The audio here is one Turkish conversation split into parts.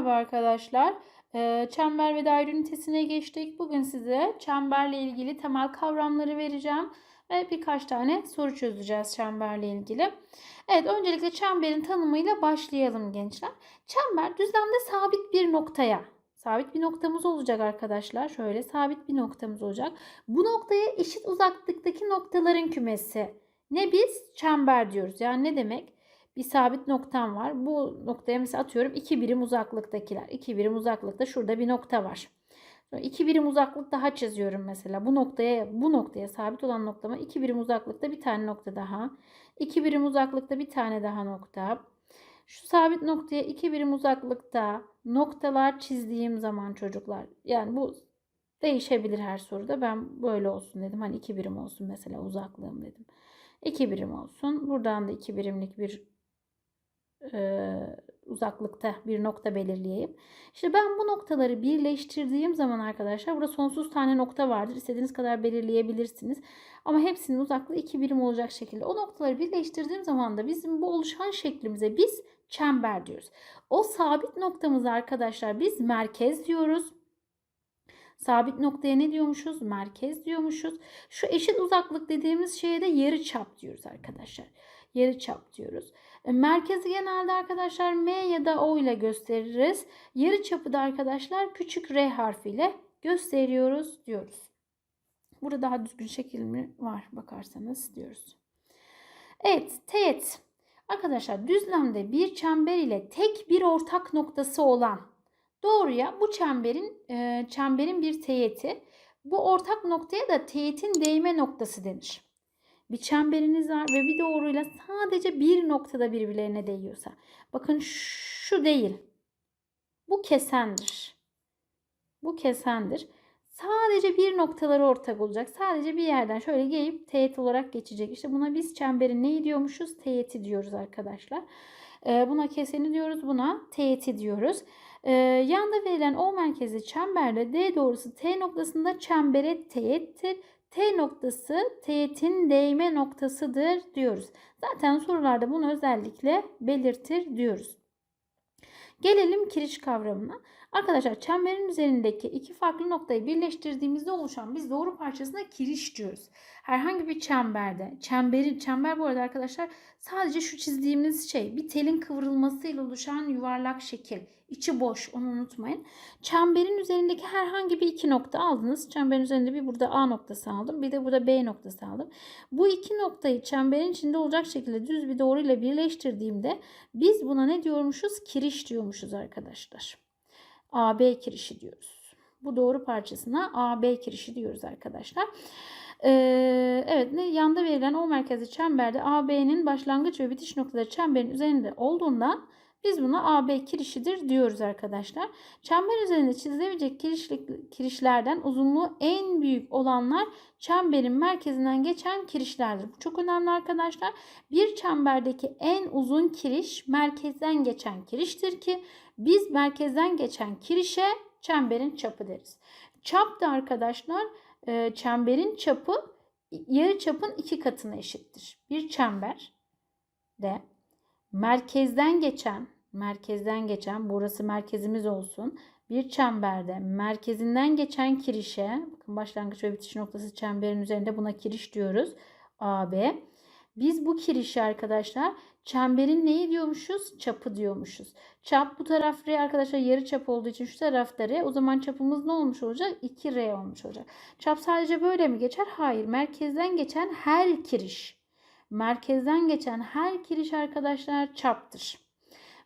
Merhaba arkadaşlar. Ee, Çember ve daire ünitesine geçtik. Bugün size çemberle ilgili temel kavramları vereceğim ve birkaç tane soru çözeceğiz çemberle ilgili. Evet, öncelikle çemberin tanımıyla başlayalım gençler. Çember düzlemde sabit bir noktaya, sabit bir noktamız olacak arkadaşlar. Şöyle sabit bir noktamız olacak. Bu noktaya eşit uzaklıktaki noktaların kümesi. Ne biz? Çember diyoruz. Yani ne demek? Bir sabit noktam var. Bu noktaya mesela atıyorum 2 birim uzaklıktakiler. 2 birim uzaklıkta şurada bir nokta var. 2 birim uzaklık daha çiziyorum mesela. Bu noktaya bu noktaya sabit olan noktama 2 birim uzaklıkta bir tane nokta daha. 2 birim uzaklıkta bir tane daha nokta. Şu sabit noktaya 2 birim uzaklıkta noktalar çizdiğim zaman çocuklar yani bu değişebilir her soruda. Ben böyle olsun dedim. Hani 2 birim olsun mesela uzaklığım dedim. 2 birim olsun. Buradan da 2 birimlik bir e, uzaklıkta bir nokta belirleyeyim. İşte ben bu noktaları birleştirdiğim zaman arkadaşlar burada sonsuz tane nokta vardır. İstediğiniz kadar belirleyebilirsiniz. Ama hepsinin uzaklığı iki birim olacak şekilde. O noktaları birleştirdiğim zaman da bizim bu oluşan şeklimize biz çember diyoruz. O sabit noktamızı arkadaşlar biz merkez diyoruz. Sabit noktaya ne diyormuşuz? Merkez diyormuşuz. Şu eşit uzaklık dediğimiz şeye de yarı çap diyoruz arkadaşlar. Yarı çap diyoruz. E, merkezi genelde arkadaşlar M ya da O ile gösteririz. Yarı çapı da arkadaşlar küçük R harfiyle gösteriyoruz diyoruz. Burada daha düzgün şekil mi var bakarsanız diyoruz. Evet teğet. Arkadaşlar düzlemde bir çember ile tek bir ortak noktası olan doğruya bu çemberin e, çemberin bir teğeti. Bu ortak noktaya da teğetin değme noktası denir bir çemberiniz var ve bir doğruyla sadece bir noktada birbirlerine değiyorsa. Bakın şu değil. Bu kesendir. Bu kesendir. Sadece bir noktaları ortak olacak. Sadece bir yerden şöyle gelip teğet olarak geçecek. İşte buna biz çemberin neyi diyormuşuz? Teğeti diyoruz arkadaşlar. Ee, buna keseni diyoruz. Buna teğeti diyoruz. Ee, yanda verilen O merkezli çemberde D doğrusu T noktasında çembere teğettir. T noktası teğetin değme noktasıdır diyoruz. Zaten sorularda bunu özellikle belirtir diyoruz. Gelelim kiriş kavramına. Arkadaşlar çemberin üzerindeki iki farklı noktayı birleştirdiğimizde oluşan biz doğru parçasına kiriş diyoruz. Herhangi bir çemberde, çemberin, çember bu arada arkadaşlar sadece şu çizdiğimiz şey bir telin kıvrılmasıyla oluşan yuvarlak şekil. İçi boş onu unutmayın. Çemberin üzerindeki herhangi bir iki nokta aldınız. Çemberin üzerinde bir burada A noktası aldım. Bir de burada B noktası aldım. Bu iki noktayı çemberin içinde olacak şekilde düz bir doğruyla birleştirdiğimde biz buna ne diyormuşuz? Kiriş diyormuşuz arkadaşlar. AB kirişi diyoruz. Bu doğru parçasına AB kirişi diyoruz arkadaşlar. Ee, evet ne yanda verilen o merkezi çemberde AB'nin başlangıç ve bitiş noktaları çemberin üzerinde olduğundan biz buna AB kirişidir diyoruz arkadaşlar. Çember üzerinde çizilebilecek kirişlik, kirişlerden uzunluğu en büyük olanlar çemberin merkezinden geçen kirişlerdir. Bu çok önemli arkadaşlar. Bir çemberdeki en uzun kiriş merkezden geçen kiriştir ki biz merkezden geçen kirişe çemberin çapı deriz. Çap da arkadaşlar e, çemberin çapı yarı çapın iki katına eşittir. Bir çember de merkezden geçen merkezden geçen burası merkezimiz olsun. Bir çemberde merkezinden geçen kirişe bakın başlangıç ve bitiş noktası çemberin üzerinde buna kiriş diyoruz. AB. Biz bu kirişi arkadaşlar çemberin neyi diyormuşuz? Çapı diyormuşuz. Çap bu taraf R arkadaşlar yarı çap olduğu için şu tarafta R. O zaman çapımız ne olmuş olacak? 2R olmuş olacak. Çap sadece böyle mi geçer? Hayır. Merkezden geçen her kiriş merkezden geçen her kiriş arkadaşlar çaptır.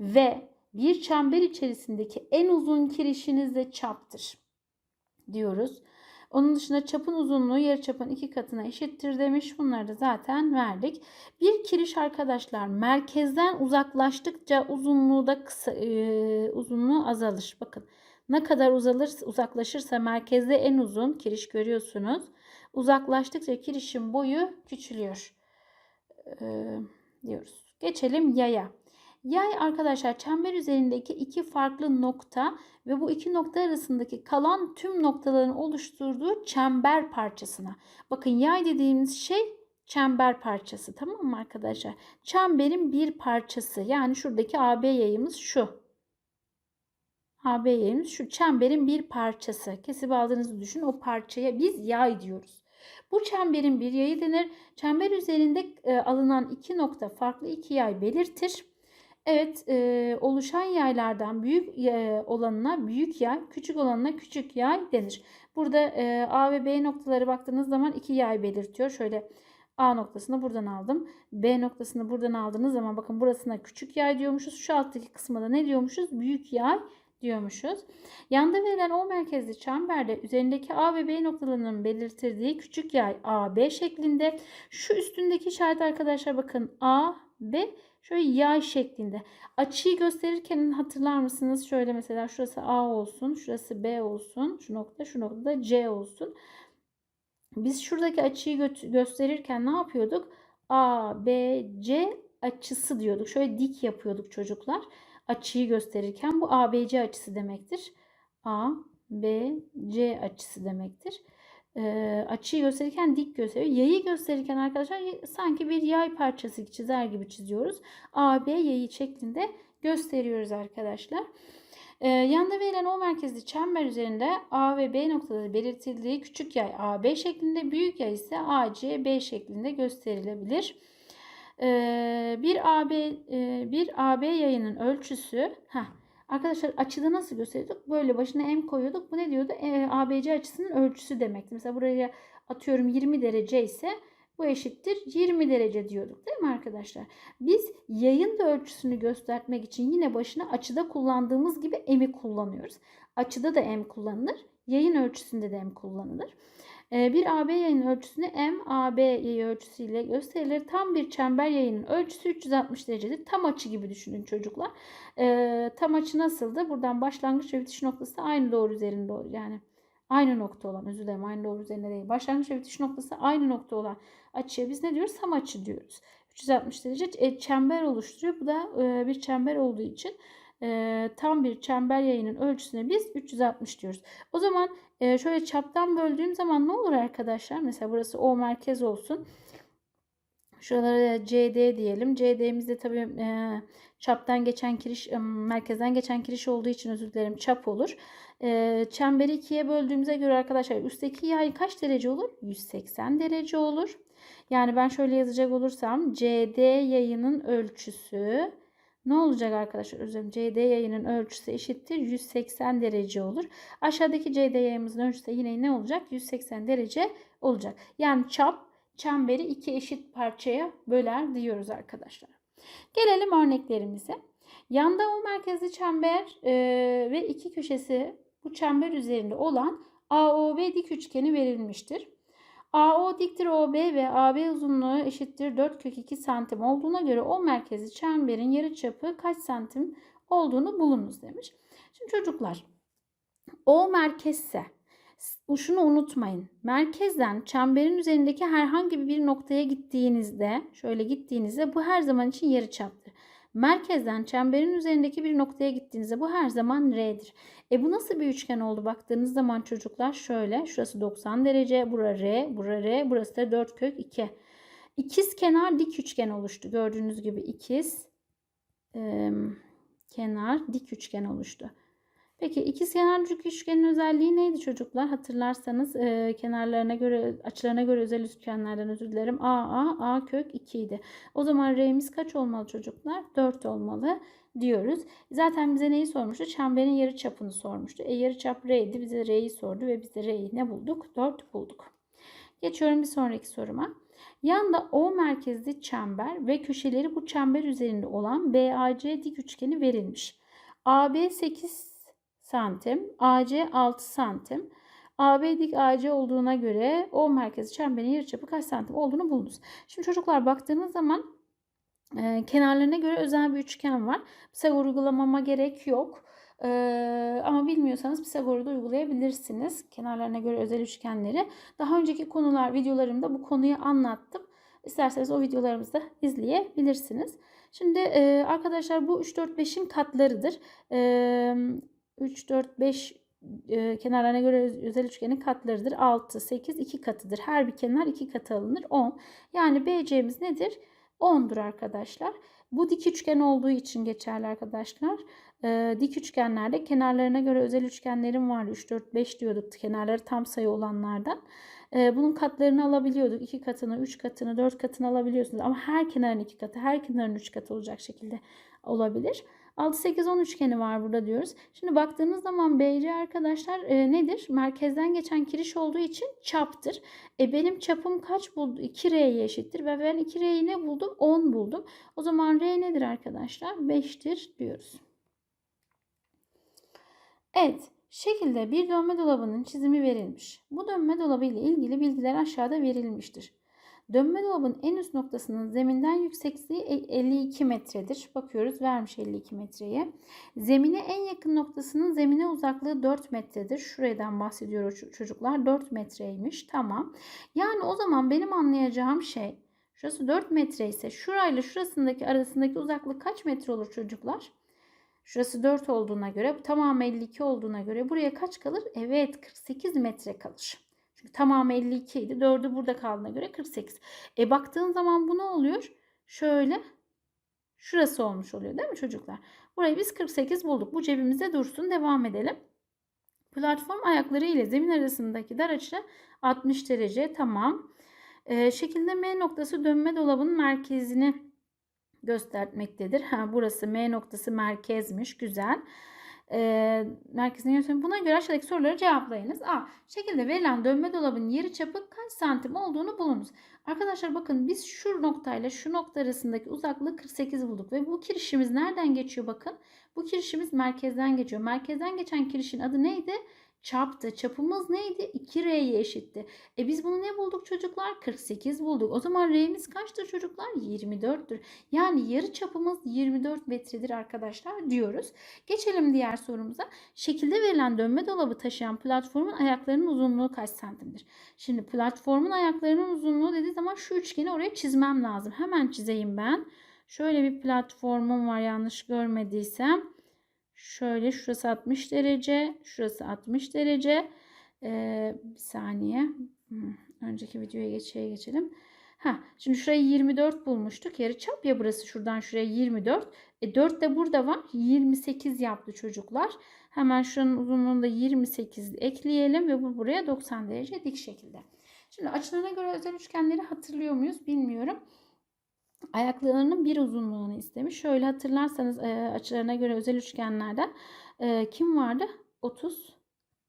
Ve bir çember içerisindeki en uzun kirişiniz de çaptır diyoruz. Onun dışında çapın uzunluğu yarıçapın iki katına eşittir demiş. Bunları da zaten verdik. Bir kiriş arkadaşlar merkezden uzaklaştıkça uzunluğu da kısa, e, uzunluğu azalır. Bakın ne kadar uzalır, uzaklaşırsa merkezde en uzun kiriş görüyorsunuz. Uzaklaştıkça kirişin boyu küçülüyor e, diyoruz. Geçelim yaya. Yay arkadaşlar çember üzerindeki iki farklı nokta ve bu iki nokta arasındaki kalan tüm noktaların oluşturduğu çember parçasına. Bakın yay dediğimiz şey çember parçası tamam mı arkadaşlar? Çemberin bir parçası yani şuradaki AB yayımız şu. AB yayımız şu çemberin bir parçası. Kesip aldığınızı düşün. O parçaya biz yay diyoruz. Bu çemberin bir yayı denir. Çember üzerinde e, alınan iki nokta farklı iki yay belirtir. Evet, e, oluşan yaylardan büyük e, olanına büyük yay, küçük olanına küçük yay denir. Burada e, A ve B noktaları baktığınız zaman iki yay belirtiyor. Şöyle A noktasını buradan aldım. B noktasını buradan aldığınız zaman bakın burasına küçük yay diyormuşuz. Şu alttaki kısma da ne diyormuşuz? Büyük yay diyormuşuz. Yanda verilen O merkezli çemberde üzerindeki A ve B noktalarının belirtildiği küçük yay AB şeklinde. Şu üstündeki işaret arkadaşlar bakın A, B şöyle yay şeklinde. Açıyı gösterirken hatırlar mısınız? Şöyle mesela şurası A olsun, şurası B olsun, şu nokta, şu nokta da C olsun. Biz şuradaki açıyı gö- gösterirken ne yapıyorduk? A, B, C açısı diyorduk. Şöyle dik yapıyorduk çocuklar. Açıyı gösterirken bu ABC açısı demektir. A, B, C açısı demektir. Ee, açıyı gösterirken dik gösteriyor. Yayı gösterirken arkadaşlar sanki bir yay parçası çizer gibi çiziyoruz. AB yayı şeklinde gösteriyoruz arkadaşlar. Ee, yanda verilen O merkezli çember üzerinde A ve B noktaları belirtildiği küçük yay AB şeklinde, büyük yay ise AC B şeklinde gösterilebilir. Ee, bir AB e, bir AB yayının ölçüsü heh, Arkadaşlar açıda nasıl gösteriyorduk? Böyle başına M koyuyorduk. Bu ne diyordu? E, ABC açısının ölçüsü demekti. Mesela buraya atıyorum 20 derece ise bu eşittir 20 derece diyorduk değil mi arkadaşlar? Biz yayın da ölçüsünü göstermek için yine başına açıda kullandığımız gibi M'i kullanıyoruz. Açıda da M kullanılır. Yayın ölçüsünde de M kullanılır. Ee, bir AB yayının ölçüsünü M, AB yayı ölçüsüyle gösterilir. Tam bir çember yayının ölçüsü 360 derecedir. Tam açı gibi düşünün çocuklar. Ee, tam açı nasıldı? Buradan başlangıç ve bitiş noktası aynı doğru üzerinde yani aynı nokta olan özür dilerim aynı doğru üzerinde değil. Başlangıç ve bitiş noktası aynı nokta olan açıya biz ne diyoruz? Tam açı diyoruz. 360 derece e, çember oluşturuyor. Bu da e, bir çember olduğu için e, tam bir çember yayının ölçüsüne biz 360 diyoruz. O zaman e, şöyle çaptan böldüğüm zaman ne olur arkadaşlar? Mesela burası O merkez olsun. Şuralara CD diyelim. CD'mizde tabii e, çaptan geçen kiriş, e, merkezden geçen kiriş olduğu için özür dilerim çap olur. E, çemberi ikiye böldüğümüze göre arkadaşlar üstteki yay kaç derece olur? 180 derece olur. Yani ben şöyle yazacak olursam CD yayının ölçüsü ne olacak arkadaşlar? Özür CD yayının ölçüsü eşittir 180 derece olur. Aşağıdaki CD yayımızın ölçüsü yine ne olacak? 180 derece olacak. Yani çap çemberi iki eşit parçaya böler diyoruz arkadaşlar. Gelelim örneklerimize. Yanda o merkezli çember e, ve iki köşesi bu çember üzerinde olan AOB dik üçgeni verilmiştir. AO diktir OB ve AB uzunluğu eşittir 4 kök 2 santim olduğuna göre o merkezi çemberin yarıçapı kaç santim olduğunu bulunuz demiş. Şimdi çocuklar O merkezse şunu unutmayın. Merkezden çemberin üzerindeki herhangi bir noktaya gittiğinizde şöyle gittiğinizde bu her zaman için yarıçaptır. Merkezden çemberin üzerindeki bir noktaya gittiğinizde bu her zaman R'dir. E bu nasıl bir üçgen oldu baktığınız zaman çocuklar şöyle. Şurası 90 derece. Bura R, bura R. Burası da 4 kök 2. İkiz kenar dik üçgen oluştu. Gördüğünüz gibi ikiz e, kenar dik üçgen oluştu. Peki ikiz kenar üçgenin özelliği neydi çocuklar? Hatırlarsanız e, kenarlarına göre açılarına göre özel üçgenlerden özür dilerim. A, A, A kök 2 idi. O zaman R'miz kaç olmalı çocuklar? 4 olmalı diyoruz. Zaten bize neyi sormuştu? Çemberin yarı çapını sormuştu. E yarı çap R'ydi. Bize R'yi sordu ve biz de R'yi ne bulduk? 4 bulduk. Geçiyorum bir sonraki soruma. Yanda O merkezli çember ve köşeleri bu çember üzerinde olan BAC dik üçgeni verilmiş. AB 8 santim, AC 6 santim. AB dik AC olduğuna göre O merkezi çemberin yarıçapı kaç santim olduğunu bulunuz. Şimdi çocuklar baktığınız zaman e, kenarlarına göre özel bir üçgen var. Pisagor uygulamama gerek yok. Ee, ama bilmiyorsanız Pisagor'u da uygulayabilirsiniz. Kenarlarına göre özel üçgenleri. Daha önceki konular videolarımda bu konuyu anlattım. İsterseniz o videolarımızı da izleyebilirsiniz. Şimdi e, arkadaşlar bu 3, 4, 5'in katlarıdır. E, 3, 4, 5 e, kenarlarına göre özel üçgenin katlarıdır. 6, 8, 2 katıdır. Her bir kenar 2 katı alınır. 10. Yani BC'miz nedir? 10'dur arkadaşlar. Bu dik üçgen olduğu için geçerli arkadaşlar. Ee, dik üçgenlerde kenarlarına göre özel üçgenlerim vardı. 3, 4, 5 diyorduk kenarları tam sayı olanlardan. Ee, bunun katlarını alabiliyorduk. 2 katını, 3 katını, 4 katını alabiliyorsunuz. Ama her kenarın 2 katı, her kenarın 3 katı olacak şekilde olabilir. 6, 8, 10 üçgeni var burada diyoruz. Şimdi baktığınız zaman BC arkadaşlar e, nedir? Merkezden geçen kiriş olduğu için çaptır. E benim çapım kaç buldu? 2R'ye eşittir ve ben 2R'yi ne buldum? 10 buldum. O zaman R nedir arkadaşlar? 5'tir diyoruz. Evet. Şekilde bir dönme dolabının çizimi verilmiş. Bu dönme dolabı ile ilgili bilgiler aşağıda verilmiştir. Dönme dolabın en üst noktasının zeminden yüksekliği 52 metredir. Bakıyoruz vermiş 52 metreye. Zemine en yakın noktasının zemine uzaklığı 4 metredir. Şuradan bahsediyor çocuklar. 4 metreymiş. Tamam. Yani o zaman benim anlayacağım şey şurası 4 metre ise şurayla şurasındaki arasındaki uzaklık kaç metre olur çocuklar? Şurası 4 olduğuna göre tamamı 52 olduğuna göre buraya kaç kalır? Evet 48 metre kalır. Çünkü tamamı 52 idi. 4'ü burada kaldığına göre 48. E baktığın zaman bu ne oluyor? Şöyle şurası olmuş oluyor değil mi çocuklar? Burayı biz 48 bulduk. Bu cebimizde dursun. Devam edelim. Platform ayakları ile zemin arasındaki dar açı 60 derece. Tamam. E, şekilde M noktası dönme dolabının merkezini göstermektedir. Ha, burası M noktası merkezmiş. Güzel e, merkezine yönetim. Buna göre aşağıdaki soruları cevaplayınız. A. Şekilde verilen dönme dolabının yeri çapı kaç santim olduğunu bulunuz. Arkadaşlar bakın biz şu noktayla şu nokta arasındaki uzaklığı 48 bulduk. Ve bu kirişimiz nereden geçiyor bakın. Bu kirişimiz merkezden geçiyor. Merkezden geçen kirişin adı neydi? Çaptı. Çapımız neydi? 2R'ye eşitti. E biz bunu ne bulduk çocuklar? 48 bulduk. O zaman R'miz kaçtır çocuklar? 24'tür. Yani yarı çapımız 24 metredir arkadaşlar diyoruz. Geçelim diğer sorumuza. Şekilde verilen dönme dolabı taşıyan platformun ayaklarının uzunluğu kaç santimdir? Şimdi platformun ayaklarının uzunluğu dediği zaman şu üçgeni oraya çizmem lazım. Hemen çizeyim ben. Şöyle bir platformum var yanlış görmediysem. Şöyle şurası 60 derece. Şurası 60 derece. Ee, bir saniye. Hmm, önceki videoya geçeye geçelim. Ha, şimdi şurayı 24 bulmuştuk. Yarı çap ya burası şuradan şuraya 24. E 4 de burada var. 28 yaptı çocuklar. Hemen şuranın uzunluğunda 28 ekleyelim ve bu buraya 90 derece dik şekilde. Şimdi açılarına göre özel üçgenleri hatırlıyor muyuz bilmiyorum ayaklarının bir uzunluğunu istemiş. Şöyle hatırlarsanız e, açılarına göre özel üçgenlerden e, kim vardı? 30,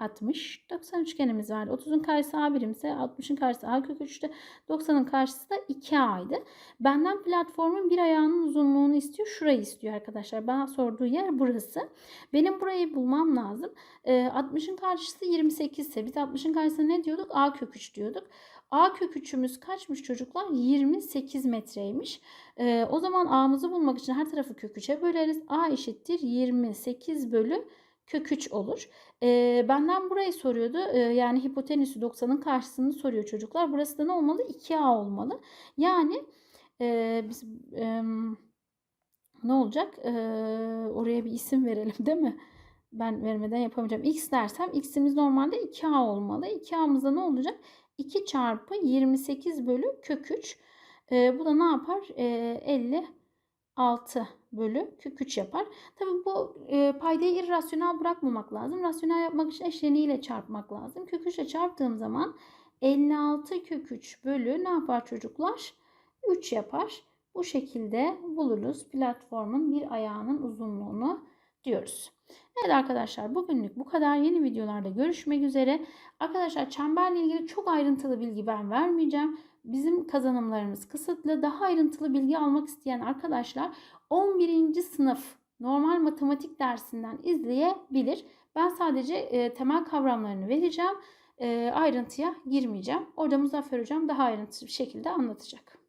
60, 90 üçgenimiz vardı. 30'un karşısı A birimse 60'ın karşısı A kök 3'te 90'ın karşısı da 2A'ydı. Benden platformun bir ayağının uzunluğunu istiyor. Şurayı istiyor arkadaşlar. Bana sorduğu yer burası. Benim burayı bulmam lazım. E, 60'ın karşısı 28 ise biz 60'ın karşısına ne diyorduk? A kök 3 diyorduk. A kök 3'ümüz kaçmış çocuklar? 28 metreymiş. Ee, o zaman A'mızı bulmak için her tarafı kök 3'e böleriz. A eşittir 28 bölü kök 3 olur. Ee, benden burayı soruyordu. Ee, yani hipotenüsü 90'ın karşısını soruyor çocuklar. Burası da ne olmalı? 2A olmalı. Yani e, biz e, ne olacak? E, oraya bir isim verelim değil mi? Ben vermeden yapamayacağım. X dersem x'imiz normalde 2A olmalı. 2A'mızda ne olacak? 2 çarpı 28 bölü kök 3. E, bu da ne yapar? E, 56 bölü kök 3 yapar. Tabi bu e, paydayı irrasyonel bırakmamak lazım. Rasyonel yapmak için eşleniğiyle çarpmak lazım. Kök 3 ile çarptığım zaman 56 kök 3 bölü ne yapar çocuklar? 3 yapar. Bu şekilde buluruz platformun bir ayağının uzunluğunu diyoruz. Evet arkadaşlar bugünlük bu kadar. Yeni videolarda görüşmek üzere. Arkadaşlar çemberle ilgili çok ayrıntılı bilgi ben vermeyeceğim. Bizim kazanımlarımız kısıtlı. Daha ayrıntılı bilgi almak isteyen arkadaşlar 11. sınıf normal matematik dersinden izleyebilir. Ben sadece e, temel kavramlarını vereceğim. E, ayrıntıya girmeyeceğim. Orada Muzaffer Hocam daha ayrıntılı bir şekilde anlatacak.